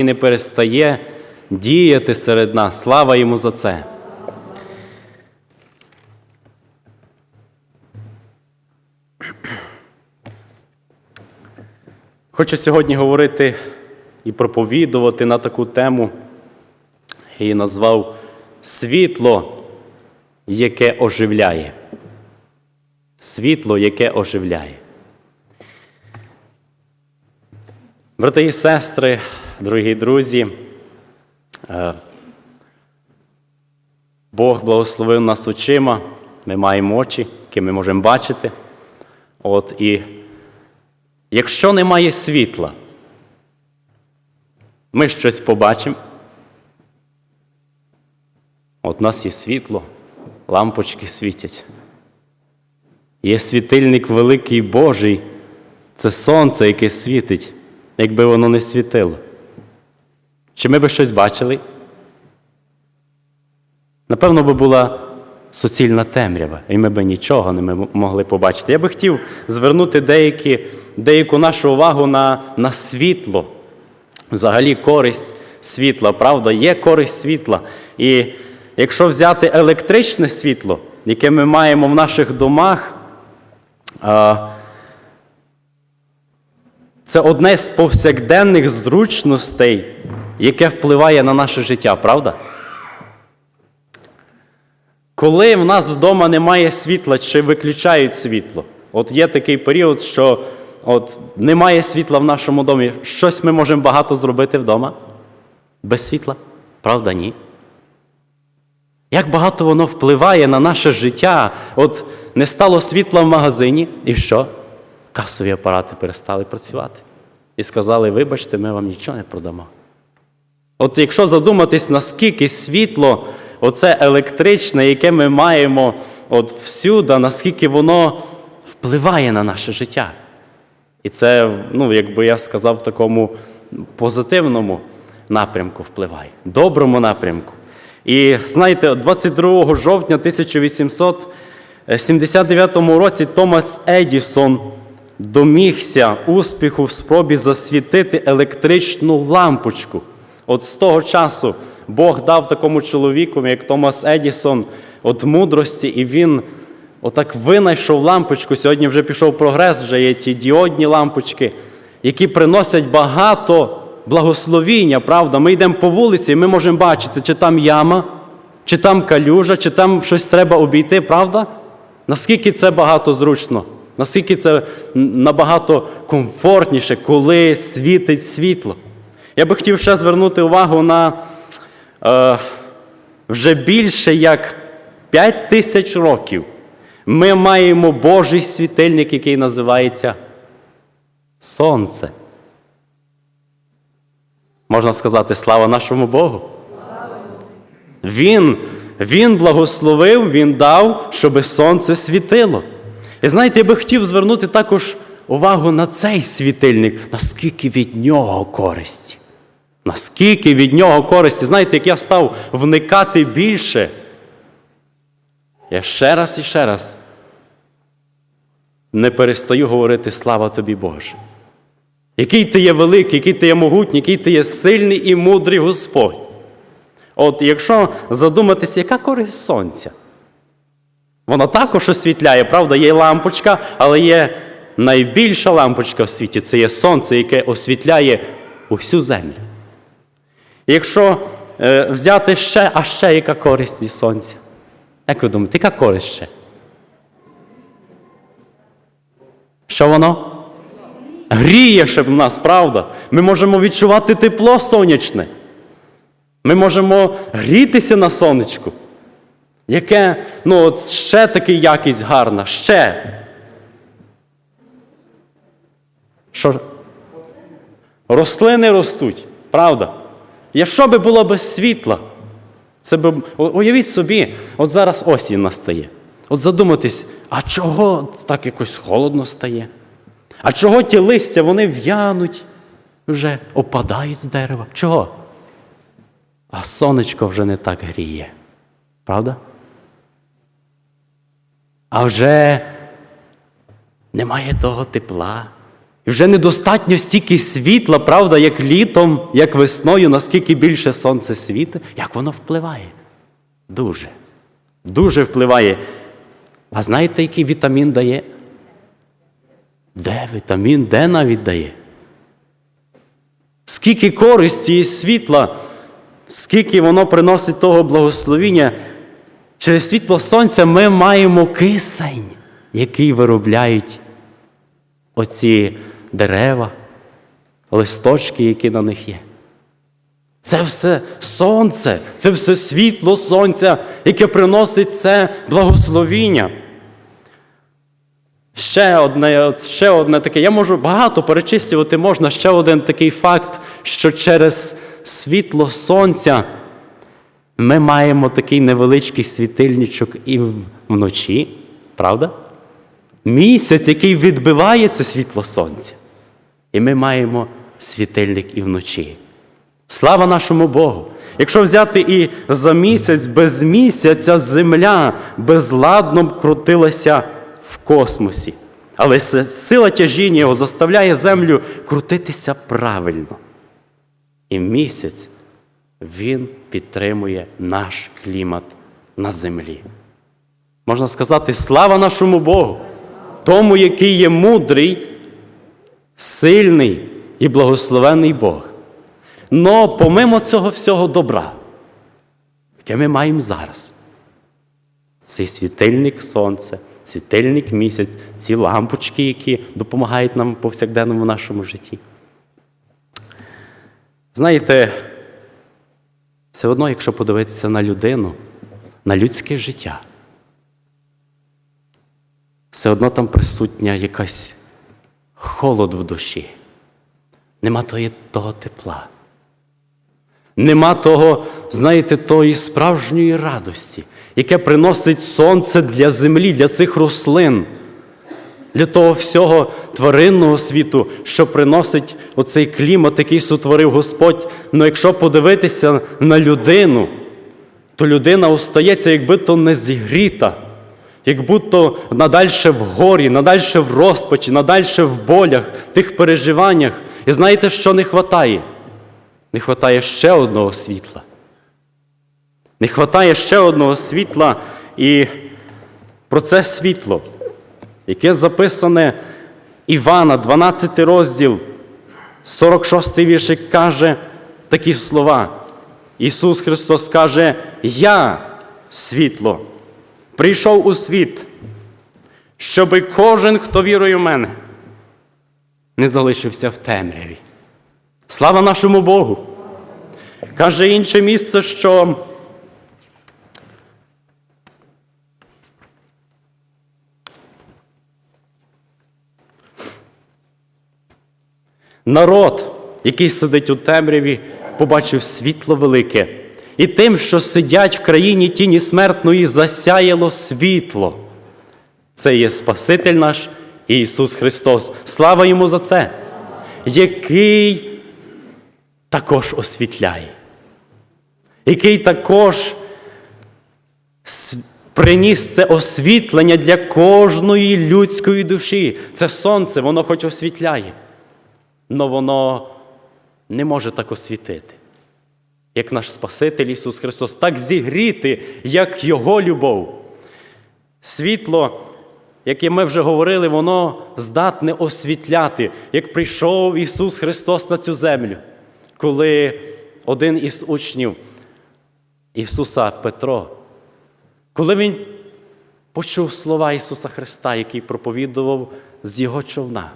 і не перестає діяти серед нас. Слава йому за це. Хочу сьогодні говорити і проповідувати на таку тему. Її назвав Світло, яке оживляє. Світло, яке оживляє. Брати і сестри, дорогі друзі, е, Бог благословив нас очима, ми маємо очі, які ми можемо бачити. От, і якщо немає світла, ми щось побачимо. От у нас є світло, лампочки світять. Є світильник великий Божий, це сонце, яке світить, якби воно не світило. Чи ми би щось бачили? Напевно, би була суцільна темрява, і ми би нічого не могли побачити. Я би хотів звернути деякі, деяку нашу увагу на, на світло. Взагалі, користь світла, правда, є користь світла. І якщо взяти електричне світло, яке ми маємо в наших домах, це одне з повсякденних зручностей, яке впливає на наше життя, правда? Коли в нас вдома немає світла чи виключають світло, от є такий період, що от немає світла в нашому домі, щось ми можемо багато зробити вдома? Без світла? Правда, ні. Як багато воно впливає на наше життя? От не стало світла в магазині, і що? Касові апарати перестали працювати. І сказали, вибачте, ми вам нічого не продамо. От якщо задуматись, наскільки світло, оце електричне, яке ми маємо от всюди, наскільки воно впливає на наше життя. І це, ну, якби я сказав, в такому позитивному напрямку впливає, доброму напрямку. І знаєте, 22 жовтня 1879 році Томас Едісон домігся успіху в спробі засвітити електричну лампочку. От з того часу Бог дав такому чоловіку, як Томас Едісон, от мудрості, і він отак винайшов лампочку. Сьогодні вже пішов прогрес, вже є ті діодні лампочки, які приносять багато благословіння, правда? Ми йдемо по вулиці, і ми можемо бачити, чи там яма, чи там калюжа, чи там щось треба обійти, правда? Наскільки це багато зручно, наскільки це набагато комфортніше, коли світить світло. Я би хотів ще звернути увагу на е, вже більше як 5 тисяч років ми маємо Божий світильник, який називається Сонце. Можна сказати, слава нашому Богу. Він, він благословив, Він дав, щоб сонце світило. І знаєте, я би хотів звернути також увагу на цей світильник, наскільки від нього користі. Наскільки від нього користі. Знаєте, як я став вникати більше, я ще раз і ще раз не перестаю говорити слава тобі, Боже. Який ти є великий, який ти є могутній, який ти є сильний і мудрий Господь. От якщо задуматися, яка користь сонця? Вона також освітляє, правда, є лампочка, але є найбільша лампочка в світі це є сонце, яке освітляє усю землю. Якщо е, взяти ще, а ще яка користь від сонця? Як ви думаєте, яка користь ще? Що воно? Гріє ще в нас, правда? Ми можемо відчувати тепло сонячне. Ми можемо грітися на сонечку. Яке, ну, от ще таки якість гарна, ще. Що? Рослини ростуть, правда? Якщо би було без світла, це би, уявіть собі, от зараз осінь настає. От задуматись, а чого так якось холодно стає? А чого ті листя вони в'януть, вже опадають з дерева? Чого? А сонечко вже не так гріє. Правда? А вже немає того тепла, І вже недостатньо стільки світла, правда, як літом, як весною, наскільки більше сонце світить, як воно впливає. Дуже. Дуже впливає. А знаєте, який вітамін дає? Де вітамін, де навіть дає? Скільки користі і світла, скільки воно приносить того благословіння, через світло сонця ми маємо кисень, який виробляють оці дерева, листочки, які на них є. Це все сонце, це все світло сонця, яке приносить це благословіння. Ще одне, ще одне таке. Я можу багато перечислювати можна ще один такий факт, що через світло сонця ми маємо такий невеличкий світильничок і вночі, правда? Місяць, який відбиває це світло сонця. І ми маємо світильник і вночі. Слава нашому Богу! Якщо взяти і за місяць без місяця земля безладно крутилася в космосі. Але сила тяжіння його заставляє землю крутитися правильно. І місяць він підтримує наш клімат на землі. Можна сказати, слава нашому Богу, тому, який є мудрий, сильний і благословений Бог. Но помимо цього всього добра, яке ми маємо зараз, цей світильник сонця, світильник місяць, ці лампочки, які допомагають нам в повсякденному нашому житті. Знаєте, все одно, якщо подивитися на людину, на людське життя, все одно там присутня якась холод в душі. Нема тої, того тепла. Нема того, знаєте, тої справжньої радості, яке приносить сонце для землі, для цих рослин, для того всього тваринного світу, що приносить оцей клімат, який сотворив Господь. Ну якщо подивитися на людину, то людина остається, якби то не зігріта, як будто надальше в горі, надальше в розпачі, надальше в болях, тих переживаннях. І знаєте, що не вистачає? Не вистачає ще одного світла. Не вистачає ще одного світла, і про це світло, яке записане Івана, 12 розділ, 46 віршик каже такі слова. Ісус Христос каже: Я світло, прийшов у світ, щоби кожен, хто вірує в мене, не залишився в темряві. Слава нашому Богу! Каже інше місце, що народ, який сидить у темряві, побачив світло велике, і тим, що сидять в країні тіні смертної, засяяло світло. Це є Спаситель наш Ісус Христос. Слава йому за це, який також освітляє, який також приніс це освітлення для кожної людської душі. Це сонце, воно хоч освітляє, але воно не може так освітити, як наш Спаситель Ісус Христос, так зігріти, як Його любов. Світло, яке ми вже говорили, воно здатне освітляти, як прийшов Ісус Христос на цю землю, коли один із учнів Ісуса Петро, коли він почув слова Ісуса Христа, який проповідував з Його човна.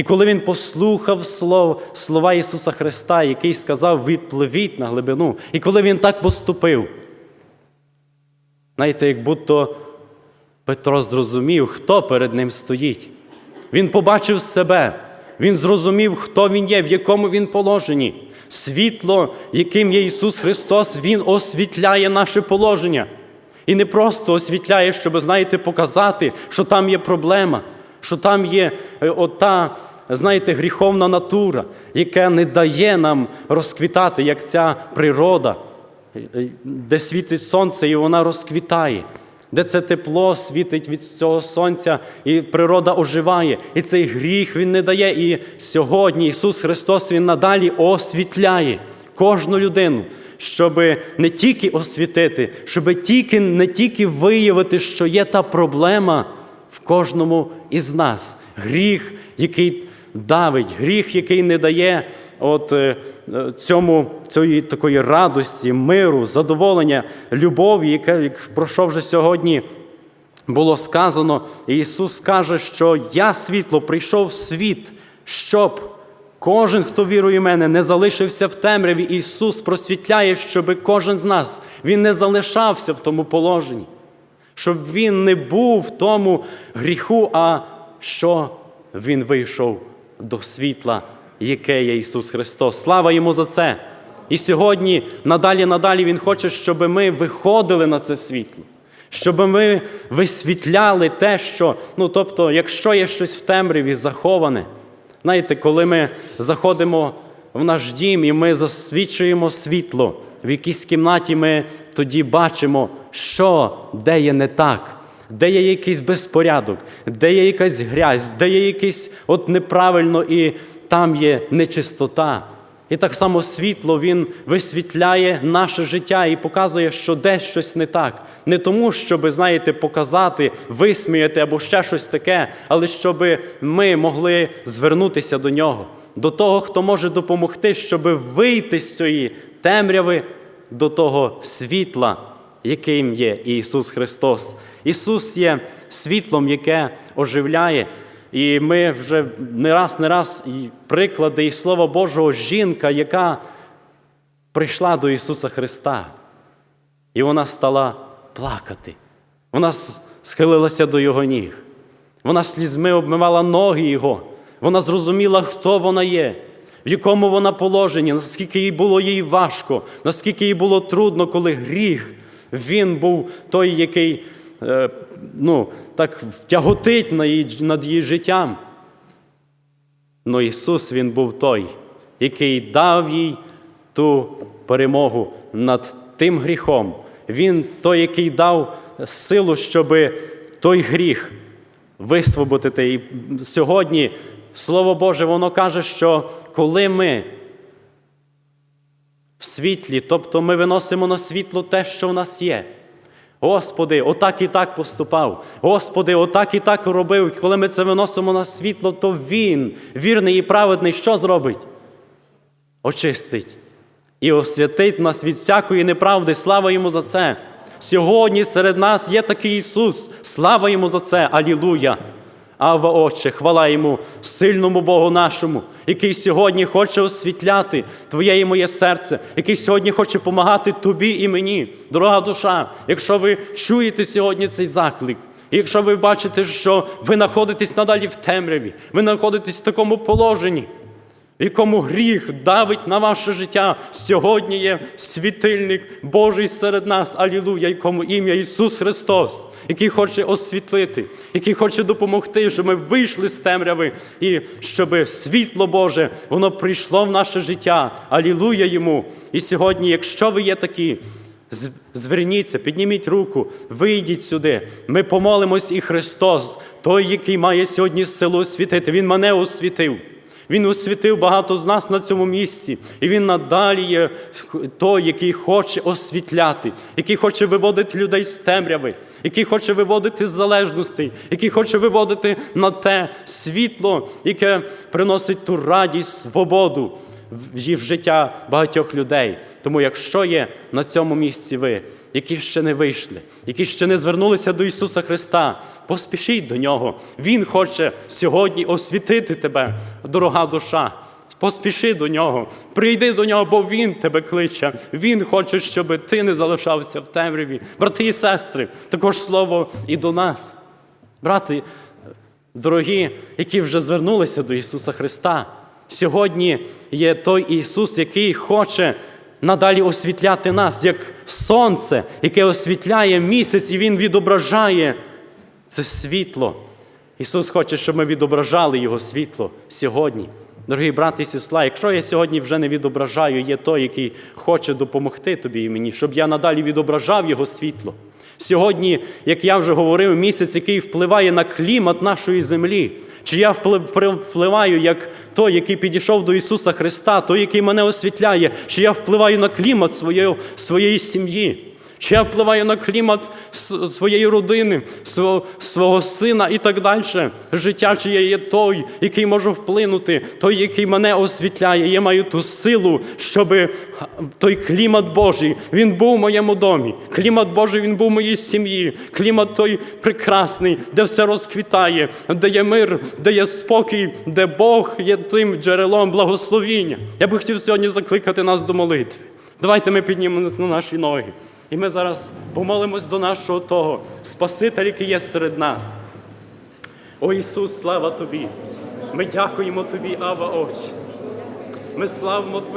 І коли він послухав слов, слова Ісуса Христа, який сказав відпливіть на глибину, і коли він так поступив, знаєте, як будто Петро зрозумів, хто перед ним стоїть. Він побачив себе, він зрозумів, хто він є, в якому він положенні. Світло, яким є Ісус Христос, Він освітляє наше положення. І не просто освітляє, щоб, знаєте, показати, що там є проблема, що там є е, ота, знаєте, гріховна натура, яка не дає нам розквітати, як ця природа, е, де світить сонце, і вона розквітає. де це тепло світить від цього сонця, і природа оживає. І цей гріх Він не дає. І сьогодні Ісус Христос Він надалі освітляє кожну людину, щоб не тільки освітити, щоб тільки, не тільки виявити, що є та проблема в кожному із нас. Гріх, який давить, гріх, який не дає от, е, цьому, цієї такої радості, миру, задоволення, любові, яка, як про що вже сьогодні було сказано. І Ісус каже, що я світло прийшов в світ, щоб кожен, хто вірує в мене, не залишився в темряві. Ісус просвітляє, щоб кожен з нас він не залишався в тому положенні, щоб він не був в тому гріху, а що він вийшов до світла, яке є Ісус Христос. Слава йому за це! І сьогодні, надалі, надалі Він хоче, щоб ми виходили на це світло, щоб ми висвітляли те, що, ну тобто, якщо є щось в темряві заховане, знаєте, коли ми заходимо в наш дім і ми засвічуємо світло, в якійсь кімнаті ми тоді бачимо, що де є не так. Де є якийсь безпорядок, де є якась грязь, де є якийсь от неправильно і там є нечистота. І так само світло він висвітляє наше життя і показує, що десь щось не так. Не тому, щоб, знаєте, показати, висміяти або ще щось таке, але щоб ми могли звернутися до нього, до того, хто може допомогти, щоб вийти з цієї темряви до того світла, яким є Ісус Христос. Ісус є світлом, яке оживляє. І ми вже не раз, не раз і приклади і Слова Божого жінка, яка прийшла до Ісуса Христа, і вона стала плакати. Вона схилилася до Його ніг. Вона слізьми обмивала ноги Його. Вона зрозуміла, хто вона є, в якому вона положенні, наскільки їй було їй важко, наскільки їй було трудно, коли гріх. Він був той, який е, ну, так тяготить над її, життям. Но Ісус Він був той, який дав їй ту перемогу над тим гріхом. Він той, який дав силу, щоб той гріх висвободити. І сьогодні Слово Боже, воно каже, що коли ми світлі, тобто ми виносимо на світло те, що в нас є. Господи, отак і так поступав. Господи, отак і так робив. Коли ми це виносимо на світло, то Він, вірний і праведний, що зробить? Очистить і освятить нас від всякої неправди. Слава йому за це. Сьогодні серед нас є такий Ісус. Слава йому за це. Алілуя! Ава, Отче, хвала йому, сильному Богу нашому, який сьогодні хоче освітляти Твоє і моє серце, який сьогодні хоче допомагати тобі і мені, дорога душа. Якщо ви чуєте сьогодні цей заклик, якщо ви бачите, що ви знаходитесь надалі в темряві, ви знаходитесь в такому положенні, в якому гріх давить на ваше життя. Сьогодні є світильник Божий серед нас, алілуя, якому ім'я Ісус Христос, який хоче освітлити, який хоче допомогти, щоб ми вийшли з темряви і щоб світло Боже, воно прийшло в наше життя. Алілуя йому. І сьогодні, якщо ви є такі, Зверніться, підніміть руку, вийдіть сюди. Ми помолимось, і Христос, той, який має сьогодні силу освітити, Він мене освітив. Він освітив багато з нас на цьому місці, і він надалі є той, який хоче освітляти, який хоче виводити людей з темряви, який хоче виводити з залежностей, який хоче виводити на те світло, яке приносить ту радість, свободу в життя багатьох людей. Тому, якщо є на цьому місці ви, які ще не вийшли, які ще не звернулися до Ісуса Христа, поспішіть до Нього. Він хоче сьогодні освітити тебе, дорога душа. Поспіши до нього, прийди до нього, бо Він тебе кличе. Він хоче, щоб ти не залишався в темряві. Брати і сестри, також слово і до нас. Брати, дорогі, які вже звернулися до Ісуса Христа. Сьогодні є той Ісус, який хоче надалі освітляти нас, як сонце, яке освітляє місяць, і Він відображає це світло. Ісус хоче, щоб ми відображали Його світло сьогодні. Дорогі брати і сестра, якщо я сьогодні вже не відображаю, є той, який хоче допомогти тобі і мені, щоб я надалі відображав Його світло. Сьогодні, як я вже говорив, місяць, який впливає на клімат нашої землі. Чи я вплив- впливаю як той, який підійшов до Ісуса Христа, той, який мене освітляє, чи я впливаю на клімат своєї, своєї сім'ї, чи я впливаю на клімат своєї родини, свого, свого сина і так далі. Життя, чи я є той, який можу вплинути, той, який мене освітляє. Я маю ту силу, щоб той клімат Божий він був в моєму домі. Клімат Божий він був в моїй сім'ї. Клімат той прекрасний, де все розквітає, де є мир, де є спокій, де Бог є тим джерелом благословіння. Я би хотів сьогодні закликати нас до молитви. Давайте ми піднімемося на наші ноги. І ми зараз помолимось до нашого того Спасителя, який є серед нас. О Ісус, слава Тобі! Ми дякуємо Тобі, Ава Отче. Ми славимо Твоє.